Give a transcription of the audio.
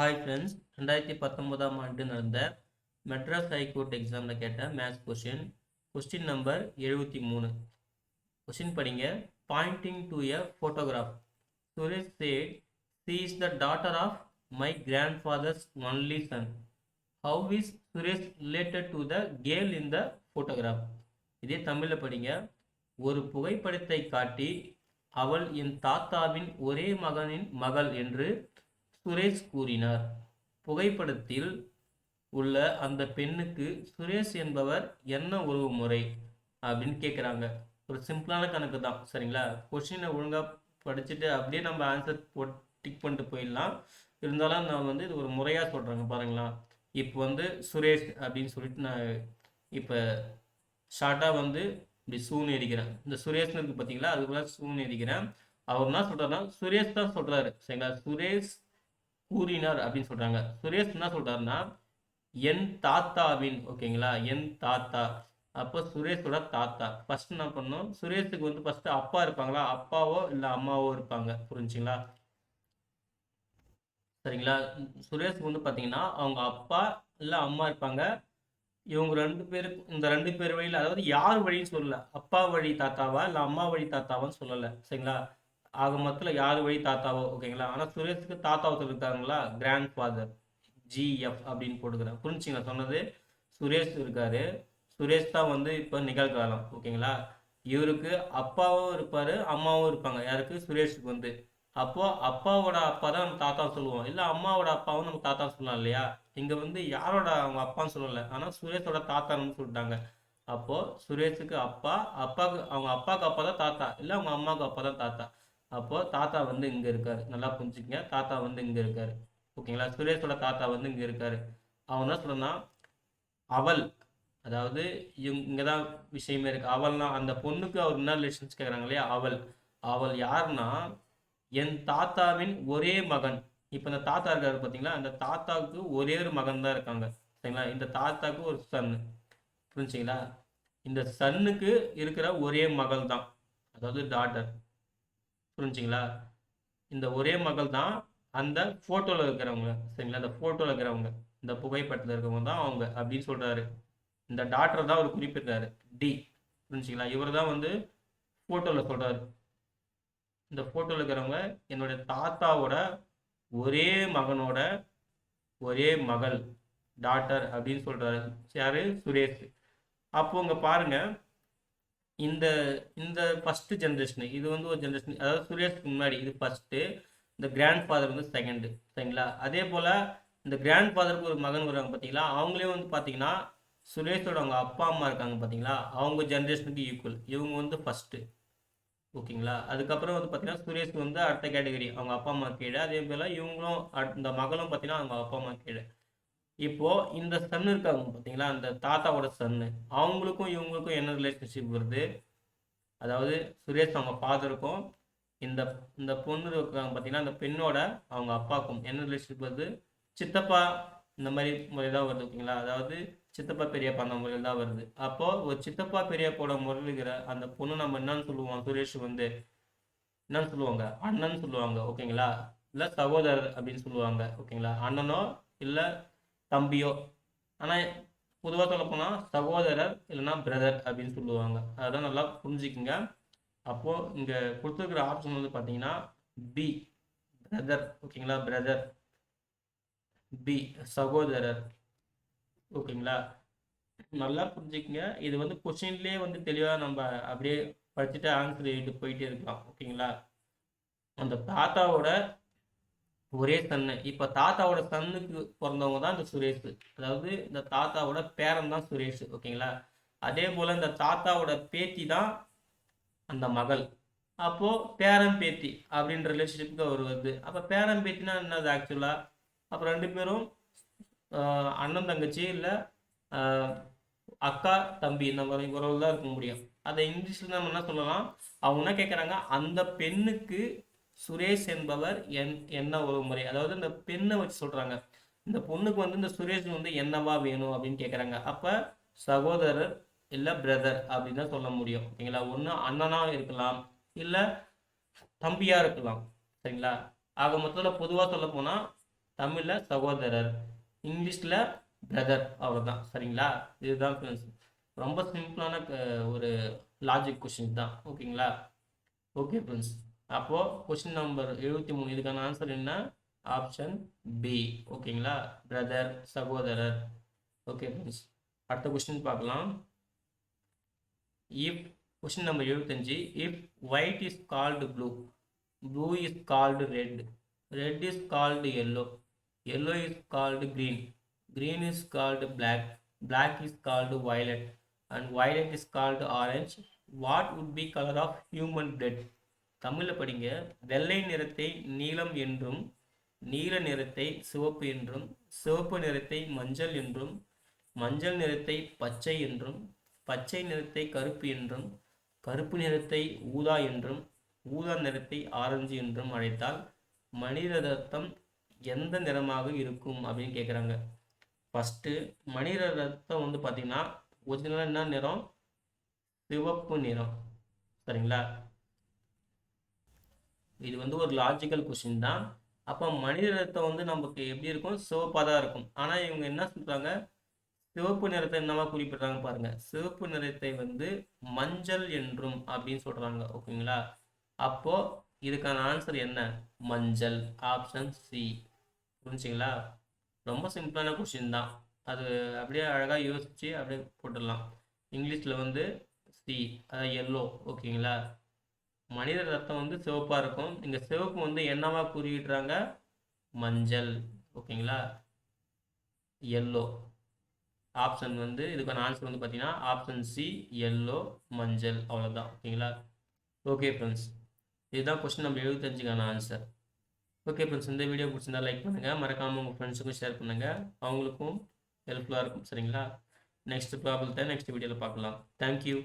Hi friends ரெண்டாயிரத்தி பத்தொம்போதாம் ஆண்டு நடந்த மெட்ராஸ் ஹைகோர்ட் எக்ஸாமில் கேட்ட மேத்ஸ் கொஸ்டின் கொஸ்டின் நம்பர் எழுபத்தி மூணு. கொஸ்டின் படிங்க. Pointing to a photograph Suresh said she is the daughter of my grandfather's only son how is Suresh related to the girl in the photograph இதே தமிழில் படிங்க. ஒரு புகைப்படத்தை காட்டி அவள் என் தாத்தாவின் ஒரே மகனின் மகள் என்று சுரேஷ் கூறினார். புகைப்படத்தில் உள்ள அந்த பெண்ணுக்கு சுரேஷ் என்பவர் என்ன உறவு முறை அப்படின்னு கேட்குறாங்க ஒரு சிம்பிளான கணக்கு தான் சரிங்களா? கொஷினை ஒழுங்காக படிச்சுட்டு அப்படியே நம்ம ஆன்சர் போட் டிக் பண்ணிட்டு போயிடலாம். இருந்தாலும் நான் வந்து இது ஒரு முறையாக சொல்கிறேங்க பாருங்களா. இப்போ வந்து சுரேஷ் அப்படின்னு சொல்லிட்டு நான் இப்போ ஷார்ட்டாக வந்து இப்படி சூன் எரிக்கிறேன். இந்த சுரேஷ்னு இருக்கு பார்த்தீங்களா அதுக்குள்ள சூன் எரிக்கிறேன். அவர் என்ன சொல்கிறாருன்னா சுரேஷ் தான் சொல்கிறாரு சரிங்களா? சுரேஷ் கூறினார் அப்படின்னு சொல்றாங்க. சுரேஷ் என்ன சொல்றாருன்னா என் தாத்தாவின் ஓகேங்களா? என் தாத்தா. அப்போ சுரேஷோட தாத்தா. ஃபர்ஸ்ட் என்ன பண்ணணும் சுரேஷுக்கு வந்து ஃபர்ஸ்ட் அப்பா இருப்பாங்களா? அப்பாவோ இல்லை அம்மாவோ இருப்பாங்க. புரிஞ்சுங்களா? சரிங்களா? சுரேஷுக்கு வந்து பார்த்தீங்கன்னா அவங்க அப்பா இல்லை அம்மா இருப்பாங்க. இவங்க ரெண்டு பேருக்கு இந்த ரெண்டு பேர் வழியில் அதாவது யார் வழின்னு சொல்லல. அப்பா வழி தாத்தாவா? இல்லை அம்மா வழி தாத்தாவான்னு சொல்லலை. சரிங்களா? ஆக மொத்தத்தில் யார் வழி தாத்தாவோ ஓகேங்களா ஆனால் சுரேஷுக்கு தாத்தா ஒருத்தர் இருக்காங்களா கிராண்ட் ஃபாதர் ஜிஎஃப் அப்படின்னு போட்டுக்கிறேன் புரிஞ்சுங்களா சொன்னது சுரேஷ் இருக்காரு. சுரேஷ் தான் வந்து இப்போ நிகழ்காலம் ஓகேங்களா இவருக்கு அப்பாவும் இருப்பார் அம்மாவும் இருப்பாங்க. யாருக்கு? சுரேஷுக்கு வந்து. அப்போது அப்பாவோட அப்பா தான் நம்ம தாத்தா சொல்லுவோம். இல்லை அம்மாவோட அப்பாவும் நம்ம தாத்தா சொல்லலாம் இல்லையா? இங்கே வந்து யாரோட அவங்க அப்பான்னு சொல்லலை. ஆனால் சுரேஷோட தாத்தான்னு சொல்லிட்டாங்க. அப்போது சுரேஷுக்கு அப்பா அப்பாவுக்கு அவங்க அப்பாவுக்கு அப்பா தான் தாத்தா. இல்லை அவங்க அம்மாவுக்கு அப்பா தான் தாத்தா. அப்போது தாத்தா வந்து இங்கே இருக்கார். நல்லா புரிஞ்சுக்கங்க. தாத்தா வந்து இங்கே இருக்கார். ஓகேங்களா? சுரேஷோட தாத்தா வந்து இங்கே இருக்கார். அவன் என்ன சொல்லணும்னா அவள் அதாவது இவங்க தான் விஷயமே இருக்கு. அவள்னா அந்த பொண்ணுக்கு அவர் என்ன ரிலேஷன்ஸ் கேட்குறாங்க இல்லையா? அவள். அவள் யாருன்னா என் தாத்தாவின் ஒரே மகன். இப்போ இந்த தாத்தா இருக்காரு பார்த்தீங்களா அந்த தாத்தாவுக்கு ஒரே ஒரு மகன் தான் இருக்காங்க. சரிங்களா? இந்த தாத்தாவுக்கு ஒரு சன்னு புரிஞ்சுங்களா இந்த சன்னுக்கு இருக்கிற ஒரே மகள் தான் அதாவது டாட்டர் புரிஞ்சுங்களா? இந்த ஒரே மகள் தான் அந்த ஃபோட்டோவில் இருக்கிறவங்க சரிங்களா? அந்த ஃபோட்டோவில் இருக்கிறவங்க இந்த புகைப்படத்தில் இருக்கிறவங்க தான் அவங்க அப்படின்னு சொல்கிறாரு இந்த டாக்டர் தான் அவர் குறிப்பிட்டாரு டி புரிஞ்சுங்களா? இவர் தான் வந்து ஃபோட்டோவில் சொல்கிறாரு இந்த ஃபோட்டோவில் இருக்கிறவங்க என்னுடைய தாத்தாவோட ஒரே மகனோட ஒரே மகள் டாக்டர் அப்படின்னு சொல்கிறாரு யார்? சுரேஷ். அப்போ இங்க பாருங்க இந்த இந்த ஃபஸ்ட்டு ஜென்ரேஷன் இது வந்து ஒரு ஜென்ரேஷன் அதாவது சுரேஷ்க்கு முன்னாடி இது ஃபஸ்ட்டு இந்த கிராண்ட் ஃபாதர் வந்து செகண்டு சரிங்களா? அதே போல் இந்த கிராண்ட் ஃபாதருக்கு ஒரு மகன் வருவாங்க பார்த்தீங்களா அவங்களே வந்து பார்த்தீங்கன்னா சுரேஷோட அவங்க அப்பா அம்மா இருக்காங்க பார்த்தீங்களா அவங்க ஜென்ரேஷனுக்கு ஈக்குவல் இவங்க வந்து ஃபஸ்ட்டு ஓகேங்களா? அதுக்கப்புறம் வந்து பார்த்தீங்கன்னா சுரேஷ் வந்து அடுத்த கேட்டகரி அவங்க அப்பா அம்மா கீழே. அதே போல் இவங்களும் அட்- இந்த மகளும் பார்த்தீங்கன்னா அவங்க அப்பா அம்மா கீழே. இப்போ இந்த சன் இருக்காங்க பார்த்தீங்களா அந்த தாத்தாவோட சன்னு அவங்களுக்கும் இவங்களுக்கும் என்ன ரிலேஷன்ஷிப் வருது? அதாவது சுரேஷ் அவங்க ஃபாதருக்கும் இந்த இந்த பொண்ணு இருக்காங்க பார்த்தீங்கன்னா அந்த பெண்ணோட அவங்க அப்பாவுக்கும் என்ன ரிலேஷன்ஷிப் வருது? சித்தப்பா இந்த மாதிரி முறை தான் வருது ஓகேங்களா அதாவது சித்தப்பா பெரியப்பா அந்த முறையில் தான் வருது. அப்போ ஒரு சித்தப்பா பெரியப்பாவோட முறையில் இருக்கிற அந்த பொண்ணு நம்ம என்னன்னு சொல்லுவோம்? சுரேஷ் வந்து என்னன்னு சொல்லுவாங்க? அண்ணன் சொல்லுவாங்க ஓகேங்களா இல்லை சகோதரர் அப்படின்னு சொல்லுவாங்க ஓகேங்களா அண்ணனோ இல்லை தம்பியோ. ஆனால் பொதுவாக சொல்லப்போனால் சகோதரர் இல்லைன்னா பிரதர் அப்படின்னு சொல்லுவாங்க. அதான் நல்லா புரிஞ்சுக்குங்க. அப்போது இங்கே கொடுத்துருக்குற ஆப்ஷன் வந்து பார்த்தீங்கன்னா பி பிரதர் ஓகேங்களா பிரதர் பி சகோதரர். ஓகேங்களா நல்லா புரிஞ்சுக்கங்க. இது வந்து கொஸ்டின்லேயே வந்து தெளிவாக நம்ம அப்படியே படிச்சுட்டு ஆன்சர் எழுதிட்டு போயிட்டே இருக்கலாம். ஓகேங்களா அந்த தாத்தாவோட ஒரே சன்னு இப்போ தாத்தாவோட சன்னுக்கு பிறந்தவங்க தான் இந்த சுரேஷ். அதாவது இந்த தாத்தாவோட பேரன் தான் சுரேஷ் ஓகேங்களா? அதே போல் இந்த தாத்தாவோட பேத்தி தான் அந்த மகள். அப்போது பேரன் பேத்தி அப்படின்ற ரிலேஷன்ஷிப்புக்கு அவர் வருது. அப்போ பேரன் பேத்தினா என்னது ஆக்சுவலாக அப்போ ரெண்டு பேரும் அண்ணன் தங்கச்சி இல்லை அக்கா தம்பி இந்த மாதிரி உறவு தான் இருக்க முடியும். அதை இங்கிலீஷில் நம்ம என்ன சொல்லலாம்? அவங்க என்ன கேட்குறாங்க அந்த பெண்ணுக்கு சுரேஷ் என்பவர் என் என்ன ஒரு முறை அதாவது இந்த பெண்ணை வச்சு சொல்றாங்க. இந்த பொண்ணுக்கு வந்து இந்த சுரேஷ் வந்து என்னவா வேணும் அப்படின்னு கேட்குறாங்க அப்போ சகோதரர் இல்லை பிரதர் அப்படின்னு தான் சொல்ல முடியும். ஓகேங்களா? ஒன்று அண்ணனாக இருக்கலாம் இல்லை தம்பியாக இருக்கலாம். சரிங்களா? ஆக மொத்தத்தில் பொதுவாக சொல்ல போனால் தமிழில் சகோதரர் இங்கிலீஷில் பிரதர் அவ்வளோதான் சரிங்களா? இதுதான் ஃப்ரெண்ட்ஸ் ரொம்ப சிம்பிளான ஒரு லாஜிக் கொஷின் தான். ஓகேங்களா? ஓகே ஃப்ரெண்ட்ஸ் அப்போது கொஷின் நம்பர் எழுபத்தி மூணு இதுக்கான ஆன்சர் என்ன? ஆப்ஷன் பி ஓகேங்களா பிரதர் சகோதரர். ஓகே ஃப்ரெண்ட்ஸ் அடுத்த கொஸ்டின் பார்க்கலாம். இஃப் கொஸ்டின் நம்பர் எழுபத்தஞ்சு if white is called blue blue is called red red is called yellow yellow is called green. Green is called black. Black is called violet. And violet is called orange what would be colour of human blood? தமிழில் படிங்க. வெள்ளை நிறத்தை நீலம் என்றும் நீல நிறத்தை சிவப்பு என்றும் சிவப்பு நிறத்தை மஞ்சள் என்றும் மஞ்சள் நிறத்தை பச்சை என்றும் பச்சை நிறத்தை கருப்பு என்றும் கருப்பு நிறத்தை ஊதா என்றும் ஊதா நிறத்தை ஆரஞ்சு என்றும் அழைத்தால் மனித ரத்தம் எந்த நிறமாக இருக்கும் அப்படின்னு கேட்குறாங்க ஃபஸ்ட்டு மனித ரத்தம் வந்து பார்த்திங்கன்னா ஒரிஜினலாக என்ன நிறம்? சிவப்பு நிறம். சரிங்களா? இது வந்து ஒரு லாஜிக்கல் கொஷின் தான். அப்போ மனித ரத்தம் வந்து நமக்கு எப்படி இருக்கும்? சிவப்பாக தான் இருக்கும். ஆனால் இவங்க என்ன சொல்கிறாங்க சிவப்பு நிறத்தை என்னவா குறிப்பிடுறாங்க பாருங்க. சிவப்பு நிறத்தை வந்து மஞ்சள் என்றும் அப்படின்னு சொல்கிறாங்க ஓகேங்களா? அப்போ இதுக்கான ஆன்சர் என்ன? மஞ்சள். ஆப்ஷன் சி புரிஞ்சுங்களா? ரொம்ப சிம்பிளான கொஷின் தான். அது அப்படியே அழகாக யோசித்து அப்படியே போட்டுடலாம். இங்கிலீஷில் வந்து சி அதாவது எல்லோ ஓகேங்களா? மனித ரத்தம் வந்து சிவப்பாக இருக்கும். இங்கே சிவப்பு வந்து என்னவா குறியிடுறாங்க? மஞ்சள். ஓகேங்களா? எல்லோ ஆப்ஷன் வந்து இதுக்கான ஆன்சர் வந்து பார்த்தீங்கன்னா ஆப்ஷன் சி எல்லோ மஞ்சள். அவ்வளோதான் ஓகேங்களா? ஓகே ஃப்ரெண்ட்ஸ் இதுதான் கொஸ்டின் நம்ம எழுபத்தஞ்சுக்கான ஆன்சர் ஓகே ஃப்ரெண்ட்ஸ் இந்த வீடியோ பிடிச்சிருந்தா லைக் பண்ணுங்கள் மறக்காமல் உங்கள் ஃப்ரெண்ட்ஸுக்கும் ஷேர் பண்ணுங்கள் அவங்களுக்கும் ஹெல்ப்ஃபுல்லாக இருக்கும். சரிங்களா? நெக்ஸ்ட் ப்ராப்ளத்தை நெக்ஸ்ட் வீடியோவில் பார்க்கலாம். தேங்க்யூ